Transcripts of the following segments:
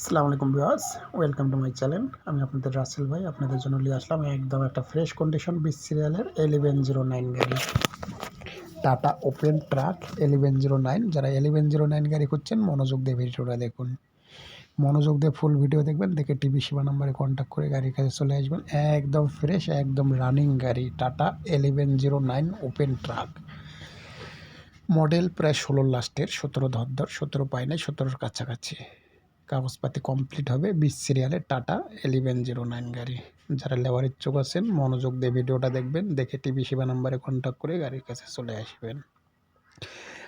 আসসালামু আলাইকুম viewers, welcome to my channel. আমি আপনাদের রাসেল ভাই, আপনাদের জন্য নিয়ে আসলাম একদম একটা ফ্রেশ কন্ডিশন বিশ সিরিয়ালের এলেভেন জিরো নাইন গাড়ি। Tata open truck eleven zero nine যারা এলেভেন জিরো নাইন গাড়ি খুঁজছেন, মনোযোগ দিয়ে ভিডিওটা দেখুন। মনোযোগ দিয়ে ফুল ভিডিও দেখবেন, দেখে টিভি সেবা নাম্বারে কন্ট্যাক্ট করে গাড়ির কাছে চলে আসবেন। একদম ফ্রেশ একদম রানিং গাড়ি Tata eleven zero nine open truck model প্রায় ষোলো লাস্টের সতেরো ধর, সতেরো পাই নাই, সতেরোর কাছাকাছি। কাগজপাতি কমপ্লিট হবে। বিশ সিরিয়ালের টাটা এলিভেন জিরো নাইন গাড়ি। যারা লেবার ইচ্ছুক আছেন, মনোযোগ দিয়ে ভিডিওটা দেখবেন। দেখে টিভি সেবা নাম্বারে কন্ট্যাক্ট করে গাড়ির কাছে চলে আসবেন।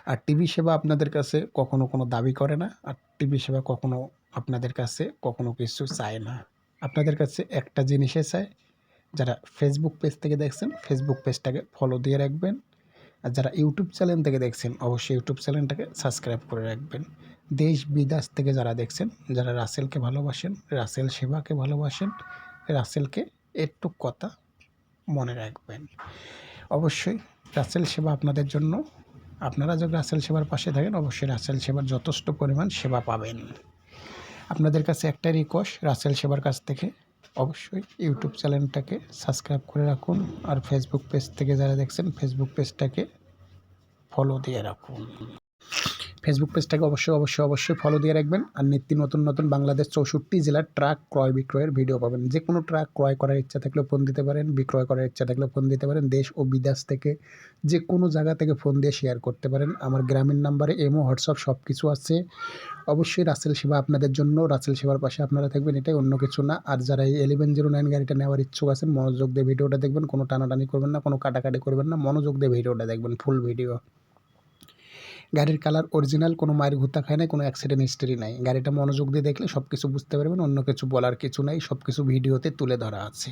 আর টিভি সেবা আপনাদের কাছে কখনো কোনো দাবি করে না। আর টিভি সেবা কখনো আপনাদের কাছে কখনো কিছু চায় না। আপনাদের কাছে একটা জিনিসে চায়। যারা ফেসবুক পেজ থেকে দেখছেন ফেসবুক পেজটাকে ফলো দিয়ে রাখবেন। আর যারা ইউটিউব চ্যানেল থেকে দেখছেন, অবশ্যই ইউটিউব চ্যানেলটাকে সাবস্ক্রাইব করে রাখবেন। দেশ, বিদেশ থেকে যারা দেখছেন, যারা রাসেলকে ভালোবাসেন, রাসেল সেবাকে ভালোবাসেন, রাসেলকে একটু কথা মনে রাখবেন। অবশ্যই রাসেল সেবা আপনাদের জন্য। আপনারা যদি রাসেল সেবার পাশে থাকেন, অবশ্যই রাসেল সেবার যথেষ্ট পরিমাণ সেবা পাবেন। আপনাদের কাছে একটা রিকোয়েস্ট রাসেল সেবার কাছ থেকে অবশ্যই ইউটিউব চ্যানেলটাকে সাবস্ক্রাইব করে রাখুন আর ফেসবুক পেজ থেকে যারা দেখছেন ফেসবুক পেজটাকে ফলো দিয়ে রাখুন। ফেসবুক পেজটাকে অবশ্যই অবশ্যই অবশ্যই ফলো দিয়ে রাখবেন। আর নিত্য নতুন নতুন বাংলাদেশ চৌষট্টি জেলার ট্রাক ক্রয় বিক্রয়ের ভিডিও পাবেন। যে কোনো ট্রাক ক্রয় করার ইচ্ছা থাকলে ফোন দিতে পারেন, বিক্রয় করার ইচ্ছা থাকলে ফোন দিতে পারেন। দেশ ও বিদেশ থেকে যে কোনো জায়গা থেকে ফোন দিয়ে শেয়ার করতে পারেন। আমার গ্রামীণ নাম্বারে এমও হোয়াটসঅ্যাপ সব কিছু আছে। অবশ্যই রাসেল সেবা আপনাদের জন্য রাসেল সেবার পাশে আপনারা থাকবেন, এটাই অন্য কিছু না। আর যারা এই এলেভেন জিরো নাইন গাড়িটা নেওয়ার ইচ্ছুক আছেন, মনোযোগ দিয়ে ভিডিওটা দেখবেন, কোনো টানাটানি করবেন না, কোনো কাটাকাটি করবেন না, মনোযোগ দিয়ে ভিডিওটা দেখবেন ফুল ভিডিও গাড়ির কালার অরিজিনাল, কোনো মায়ের ঘুরতা খায় নাই, কোনো অ্যাক্সিডেন্ট হিস্ট্রি নাই। গাড়িটা মনোযোগ দিয়ে দেখলে সব কিছু বুঝতে পারবেন, অন্য কিছু বলার কিছু নাই সব কিছু ভিডিওতে তুলে ধরা আছে।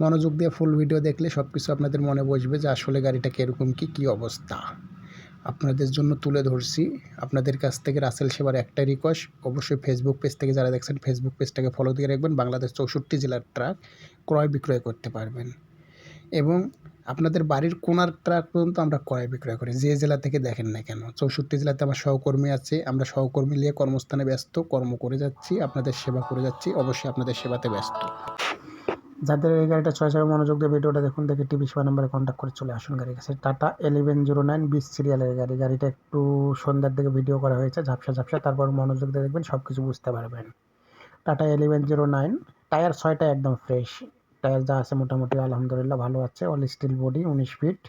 মনোযোগ দিয়ে ফুল ভিডিও দেখলে সব কিছু আপনাদের মনে বসবে যে আসলে গাড়িটা কীরকম, কী কী অবস্থা। আপনাদের জন্য তুলে ধরছি। আপনাদের কাছ থেকে রাসেল সেবার একটা রিকোয়েস্ট অবশ্যই ফেসবুক পেজ থেকে যারা দেখছেন ফেসবুক পেজটাকে ফলো দিয়ে রাখবেন। বাংলাদেশ চৌষট্টি জেলার ট্রাক ক্রয় বিক্রয় করতে পারবেন। এবং আপনাদের বাড়ির কোনার ট্রাক পর্যন্ত আমরা ক্রয় বিক্রয় করি। যে জেলা থেকে দেখেন না কেন। চৌষট্টি জেলাতে আমার সহকর্মী আছে। আমরা সহকর্মী নিয়ে কর্মস্থানে ব্যস্ত, কর্ম করে যাচ্ছি, আপনাদের সেবা করে যাচ্ছি, অবশ্যই আপনাদের সেবাতে ব্যস্ত। যাদের এই গাড়িটা ছয় ছয় মনোযোগ দিয়ে ভিডিওটা দেখুন, দেখে টিভি সেবা নাম্বারে কন্ট্যাক্ট করে চলে আসুন গাড়ির কাছে। টাটা এলেভেন জিরো নাইন বিশ সিরিয়ালের গাড়ি। গাড়িটা একটু সন্ধ্যার দিকে ভিডিও করা হয়েছে, ঝাপসা ঝাপসা, তারপর মনোযোগ দিয়ে দেখবেন সব কিছু বুঝতে পারবেন। Tata eleven zero nine tyre ছয়টা একদম ফ্রেশ টায়ার যা আছে মোটামুটি, আলহামদুলিল্লাহ ভালো আছে। অল স্টিল বডি উনিশ ফিট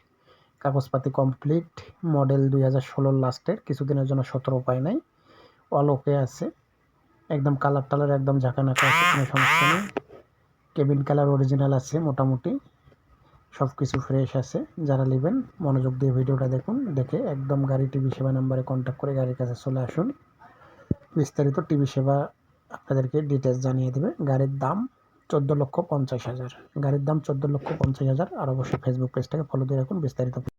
কাগজপাতি কমপ্লিট মডেল দুই হাজার ষোলোর লাস্টের কিছুদিনের জন্য সতেরো পায় নাই। অল ওকে আছে। একদম কালার টালার একদম ঝাঁকানাকা আছে, কোনো সমস্যা নেই। কেবিন কালার অরিজিনাল আছে মোটামুটি। সব কিছু ফ্রেশ আছে। যারা নেবেন, মনোযোগ দিয়ে ভিডিওটা দেখুন। দেখে একদম গাড়ি টিভি সেবা নাম্বারে কন্ট্যাক্ট করে গাড়ির কাছে চলে আসুন। বিস্তারিত টিভি সেবা আপনাদেরকে ডিটেলস জানিয়ে দেবে। গাড়ির দাম চোদ্দ লক্ষ পঞ্চাশ হাজার। গাড়ির দাম চোদ্দ লক্ষ পঞ্চাশ হাজার। আর অবশ্যই ফেসবুক পেজটাকে ফলো দিয়ে রাখুন। বিস্তারিত